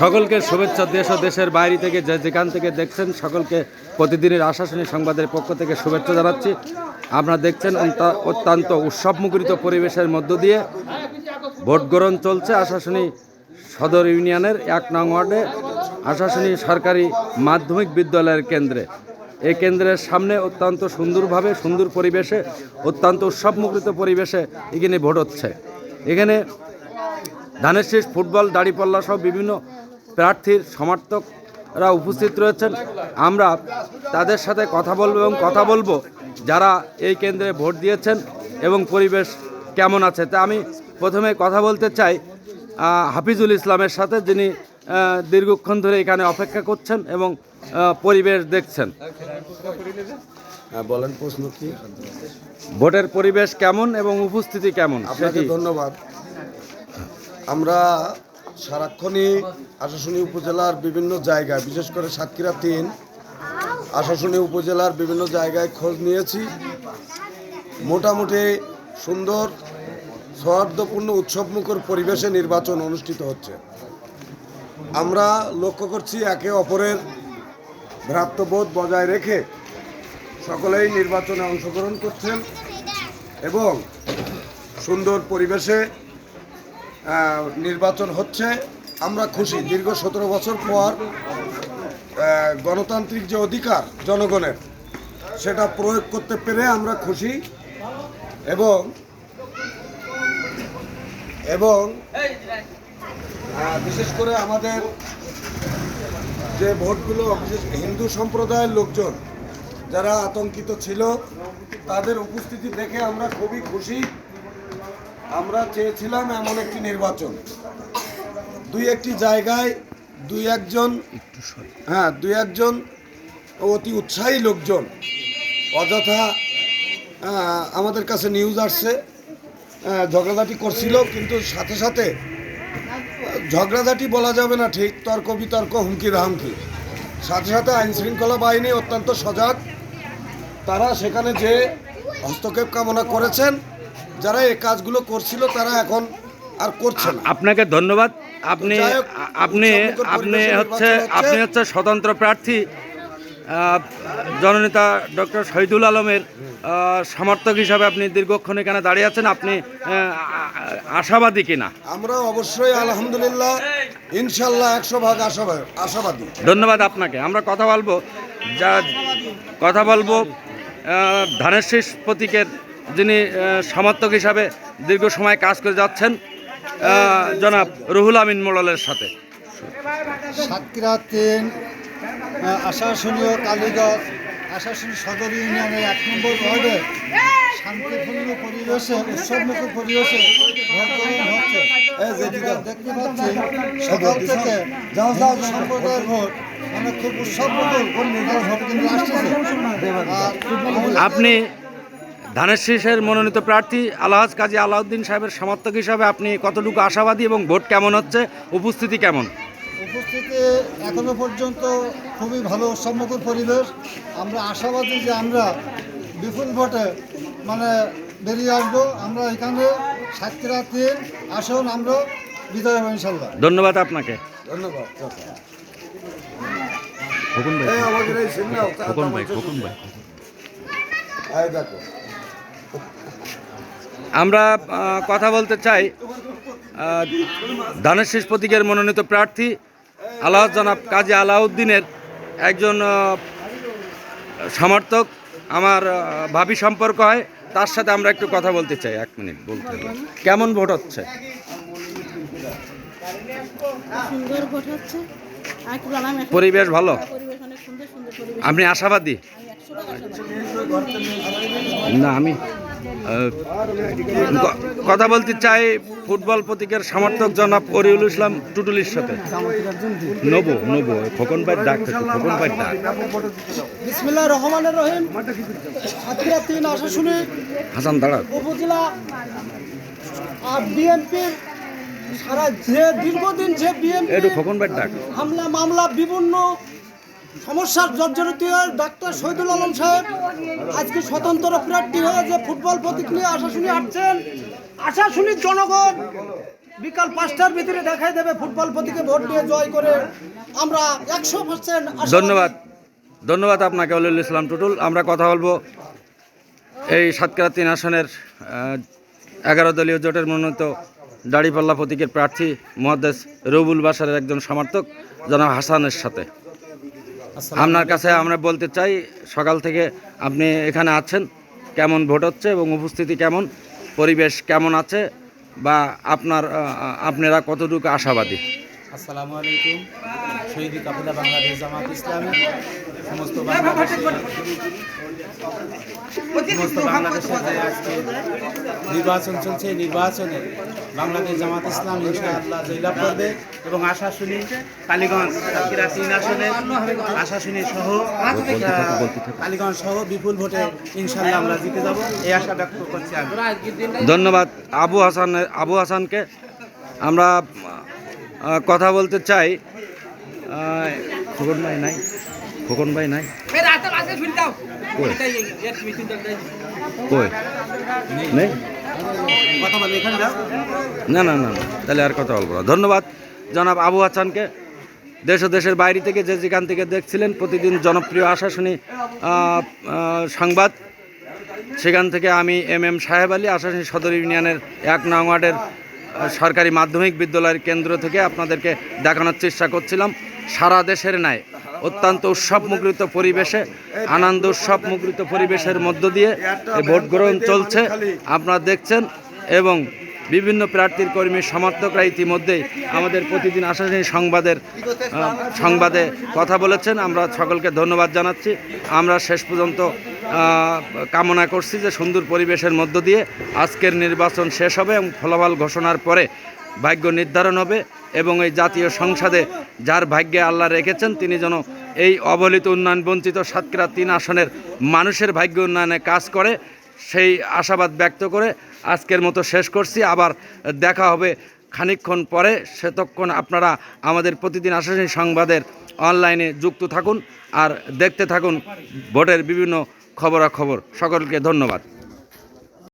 সকলকে শুভেচ্ছা, দেশ ও দেশের বাইরে থেকে যে যেখান থেকে দেখছেন, সকলকে প্রতিদিনের আশাসনী সংবাদের পক্ষ থেকে শুভেচ্ছা জানাচ্ছি। আপনারা দেখছেন অত্যন্ত উৎসবমুখরিত পরিবেশের মধ্য দিয়ে ভোট গ্রহণ চলছে আশাসনী সদর ইউনিয়নের এক নং ওয়ার্ডে আশাসনী সরকারি মাধ্যমিক বিদ্যালয়ের কেন্দ্রে। এই কেন্দ্রের সামনে অত্যন্ত সুন্দরভাবে, সুন্দর পরিবেশে, অত্যন্ত উৎসবমুখরিত পরিবেশে এখানে ভোট হচ্ছে। এখানে ধানের শীষ ফুটবল, দাড়িপাল্লা সহ বিভিন্ন প্রার্থীর সমর্থকরা উপস্থিত রয়েছেন। আমরা তাদের সাথে কথা বলব এবং কথা বলব যারা এই কেন্দ্রে ভোট দিয়েছেন এবং পরিবেশ কেমন আছে। তা আমি প্রথমে কথা বলতে চাই হাফিজুল ইসলামের সাথে, যিনি দীর্ঘক্ষণ ধরে এখানে অপেক্ষা করছেন এবং পরিবেশ দেখছেন। হ্যাঁ বলেন প্রশ্ন কি? ভোটের পরিবেশ কেমন এবং উপস্থিতি কেমন? আপনাকে ধন্যবাদ। আমরা সারাক্ষণই আশাশুনি উপজেলার বিভিন্ন জায়গায় বিশেষ করে সাতক্ষীরা তিন আশাশুনি উপজেলার বিভিন্ন জায়গায় খোঁজ নিয়েছি। মোটামুটি সুন্দর সৌহার্দ্যপূর্ণ উৎসবমুখর পরিবেশে নির্বাচন অনুষ্ঠিত হচ্ছে। আমরা লক্ষ্য করছি একে অপরের ভ্রাতৃবোধ বজায় রেখে সকলেই নির্বাচনে অংশগ্রহণ করছেন এবং সুন্দর পরিবেশে নির্বাচন হচ্ছে। আমরা খুশি। দীর্ঘ সতেরো বছর পর গণতান্ত্রিক যে অধিকার জনগণের, সেটা প্রয়োগ করতে পেরে আমরা খুশি এবং এবং বিশেষ করে আমাদের যে ভোটগুলো বিশেষ হিন্দু সম্প্রদায়ের লোকজন যারা আতঙ্কিত ছিল তাদের উপস্থিতি দেখে আমরা খুবই খুশি। আমরা চেয়েছিলাম এমন একটি নির্বাচন। দুই একটি জায়গায় দুই একজন হ্যাঁ দুই একজন অতি উৎসাহী লোকজন অযথা আমাদের কাছে নিউজ আসছে ঝগড়াঝাটি করছিল কিন্তু সাথে সাথে ঝগড়াঝাটি বলা যাবে না ঠিক তর্ক বিতর্ক হুমকি ধামকি সাথে সাথে আইনশৃঙ্খলা বাহিনী অত্যন্ত সজাগ। তারা সেখানে যে হস্তক্ষেপ কামনা করেছেন যারা এই কাজগুলো করছিল তারা এখন আর করছে না। আপনাকে ধন্যবাদ। আপনি আপনি আপনি হচ্ছে। আপনি হচ্ছে স্বতন্ত্র প্রার্থী। জননেতা ডক্টর শহীদুল আলমের সমর্থক হিসাবে আপনি দীর্ঘক্ষণ এখানে দাঁড়িয়ে আছেন আপনি আশাবাদী কিনা? আমরা অবশ্যই আলহামদুলিল্লাহ ইনশাল্লাহ একশো ভাগ আশাবাদ আশাবাদী। ধন্যবাদ আপনাকে। আমরা কথা বলব যা কথা বলব ধানের শীষ প্রতীকের যিনি সমর্থক হিসাবে দীর্ঘ সময় কাজ করে যাচ্ছেন জনাব রুহুল আমিন মোড়লের সাথে। সাতক্ষীরা তিন আশাশুনীয় কালীগঞ্জ আশাশুনি সদর ইউনিয়নের এক নম্বর ওয়ার্ডে শান্তিপূর্ণ পরিবেশে উৎসবমুখী পরিবেশে ভোট গ্রহণ হচ্ছে দেখতে পাচ্ছি সকাল থেকে সম্প্রদায়ের ভোট মানে খুব উৎসবমুখর ভোট কিন্তু আসতেছে। আপনি ধানের শীষের মনোনীত প্রার্থী আলহাজ কাজী আলাউদ্দিন সাহেবের সমর্থক হিসাবে আপনি কতটুকু আশাবাদী এবং ভোট কেমন হচ্ছে, উপস্থিতি কেমন? উপস্থিতি এখনও পর্যন্ত খুবই ভালো সম্মুখর পরিবেশ। আমরা আশাবাদী যে আমরা বিপুল ভোটে মানে বেরিয়ে আসব। আমরা এখানে সাতক্ষীরা তিন আসুন আমরা বিজয় হব ইনশাল্লাহ। ধন্যবাদ আপনাকে। ধন্যবাদ খোকন ভাই এই আমাদের এই সিগন্যাল খোকন ভাই খোকন ভাই। আমরা কথা বলতে চাই ধানের শীষ প্রতীকের মনোনীত প্রার্থী আল্লাহ জনাব কাজী আলাউদ্দিনের একজন সমর্থক আমার ভাবি সম্পর্ক হয় তার সাথে আমরা একটু কথা বলতে চাই এক মিনিট বলতে হবে। কেমন ভোট হচ্ছে? পরিবেশ ভালো? আপনি আশাবাদী। না আমি কথা বলতে চাই ফুটবল প্রতীকের সমর্থক জনাব অরিউল ইসলাম টুটুলির সাথে। নবো নবো খোকন ভাই ডাক খোকন ভাই ডাক। বিসমিল্লাহ রহমানের রহিম। সাতক্ষীরা তিন আশাশুনি হাসান দাঁড়া উপজেলা আর বিএনপির সারা যে দীর্ঘদিন যে বিএনপি হামলা মামলা বিভিন্ন সমস্যার জর্জরিত ডাক্তার শহীদুল আলম সাহেব, আজকে স্বতন্ত্র প্রার্থী হয়ে যে ফুটবল প্রতীক নিয়ে আশা শুনি আসছেন আশা শুনি জনগণ বিকাল পাঁচটার ভিতরে দেখাই দেবে ফুটবল প্রতীকে ভোট দিয়ে জয় করে। আমরা একশো পার্সেন্ট ধন্যবাদ। ধন্যবাদ আপনাকে, অলিউল ইসলাম টুটুল। আমরা কথা বলব এই সাতক্ষীরা তিন আসনের এগারো দলীয় জোটের মনোনীত দাড়িপাল্লা প্রতীকের প্রার্থী মহাদেশ রবুল বাসারের একজন সমর্থক, জনাব হাসানের সাথে। আপনার কাছে আমরা বলতে চাই সকাল থেকে আপনি এখানে আছেন কেমন ভোট হচ্ছে এবং উপস্থিতি কেমন পরিবেশ কেমন আছে বা আপনার আপনারা কতটুকু আশাবাদী? আসসালামু আলাইকুম শহীদ কাফেলা বাংলাদেশ জামাত ইসলামী সমস্ত বাংলাদেশে সমস্ত বাংলাদেশে যে আজকে নির্বাচন চলছে নির্বাচনে বাংলাদেশ জামাত ইসলাম ইনশাআল্লাহ জয়লাভ করবে এবং আশা শুনি কালীগঞ্জ তিন আসনে আশা শুনি সহ কালীগঞ্জ সহ বিপুল ভোটে ইনশাআল্লাহ আমরা জিতে যাব। এই আশা ব্যক্ত করছি আমি। ধন্যবাদ আবু হাসান আবু হাসানকে। আমরা কথা বলতে চাই। খোকন ভাই নাই। খোকন ভাই নাই? কই? নেই? না না না তাহলে আর কথা বলব না। ধন্যবাদ জনাব আবু হাসানকে। দেশ ও দেশের বাইরে থেকে যে যেখান থেকে দেখছিলেন প্রতিদিন জনপ্রিয় আহ, সংবাদ। সেখান থেকে আমি এম এম সাহেব আলী আশাশুনি সদর ইউনিয়নের এক নং ওয়ার্ডের সরকারি মাধ্যমিক বিদ্যালয়ের কেন্দ্র থেকে আপনাদেরকে দেখানোর চেষ্টা করছিলাম। সারা দেশের ন্যায়। অত্যন্ত উৎসব মুখরিত পরিবেশে, আনন্দ উৎসব মুখরিত পরিবেশের মধ্য দিয়ে ভোট গ্রহণ চলছে। আপনারা দেখছেন এবং বিভিন্ন প্রার্থীর কর্মী সমর্থকরা ইতিমধ্যেই আমাদের প্রতিদিন আশাসী সংবাদের সংবাদে কথা বলেছেন। আমরা সকলকে ধন্যবাদ জানাচ্ছি। আমরা শেষ পর্যন্ত কামনা করছি যে সুন্দর পরিবেশের মধ্য দিয়ে আজকের নির্বাচন শেষ হবে এবং ফলাফল ঘোষণার পরে ভাগ্য নির্ধারণ হবে এবং এই জাতীয় সংসদে যার ভাগ্যে আল্লাহ রেখেছেন, তিনি যেন এই অবহেলিত উন্নয়ন বঞ্চিত সাতক্ষীরা তিন আসনের মানুষের ভাগ্য উন্নয়নে কাজ করে, সেই আশাবাদ ব্যক্ত করে আজকের মতো শেষ করছি। আবার দেখা হবে খানিকক্ষণ পরে, সেতক্ষণ আপনারা আমাদের প্রতিদিন আশাসী সংবাদের অনলাইনে যুক্ত থাকুন আর দেখতে থাকুন ভোটের বিভিন্ন খবরাখবর সকলকে ধন্যবাদ।